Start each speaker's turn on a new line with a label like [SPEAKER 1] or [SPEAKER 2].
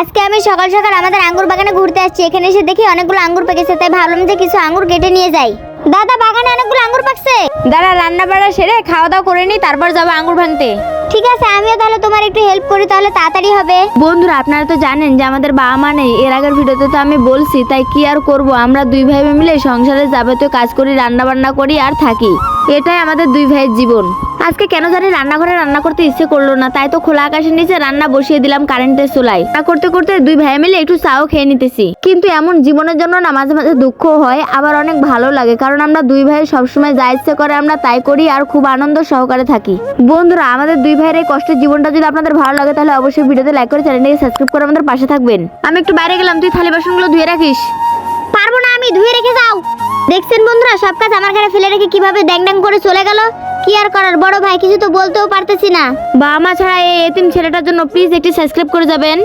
[SPEAKER 1] আজকে আমি সকাল সকাল আমাদের আঙ্গুর বাগানে ঘুরতে আসছি। এখানে এসে দেখি অনেকগুলো আঙ্গুর পেকেছে তাই ভাবলাম যে কিছু আঙ্গুর কেটে নিয়ে যাই। দাদা বাগানে অনেকগুলো আঙ্গুর পাকছে।
[SPEAKER 2] দাদা রান্না বাড়া সেরে খাওয়া দাওয়া করে নি তারপর যাব আঙ্গুর ভাঙতে।
[SPEAKER 1] ঠিক আছে আমিও তাহলে তোমার একটু হেল্প করি তাহলে তাড়াতাড়ি হবে।
[SPEAKER 2] বন্ধুরা আপনারা তো জানেন যে আমাদের বাবা মা নেই। এর আগের ভিডিওতে তো আমি বলছি তাই কি আর করব? আমরা দুই ভাই মিলে সংসারে যাবতীয় কাজ করি রান্না বান্না করি আর থাকি। এটাই আমাদের দুই ভাইয়ের জীবন। আজকে কেন জানি রান্নাঘরে রান্না করতে ইচ্ছে করল না, তাই তো খোলা আকাশের নিচে রান্না বসিয়ে দিলাম কারেন্টের চুলায়। রান্না করতে করতে দুই ভাই মিলে একটু চাও খেয়ে নিতেছি। কিন্তু এমন জীবনের জন্য না মাঝে মাঝে দুঃখ হয়, আবার অনেক ভালো লাগে, কারণ আমরা দুই ভাই সবসময় যা ইচ্ছে করে আমরা তাই করি আর খুব আনন্দ সহকারে থাকি। বন্ধুরা, আমাদের দুই ভাইয়ের এই কষ্টের জীবনটা যদি আপনাদের ভালো লাগে, তাহলে অবশ্যই ভিডিওতে লাইক করে চ্যানেলটাকে সাবস্ক্রাইব করে আমাদের পাশে থাকবেন। আমি একটু বাইরে গেলাম, তুই থালি বাসনগুলো ধুয়ে রাখিস।
[SPEAKER 1] পারব দেখছেন বন্ধুরা, সব কাজ আমার ঘরে ফেলে রেখে কীভাবে ড্যাং ড্যাং করে চলে গেল? কি আর করার? বড় ভাই, কিছু তো বলতেও পারতেছি না।
[SPEAKER 2] বাবা মা ছাড়া এই এতিম ছেলেটার জন্য প্লিজ একটি সাবস্ক্রাইব করে যাবেন।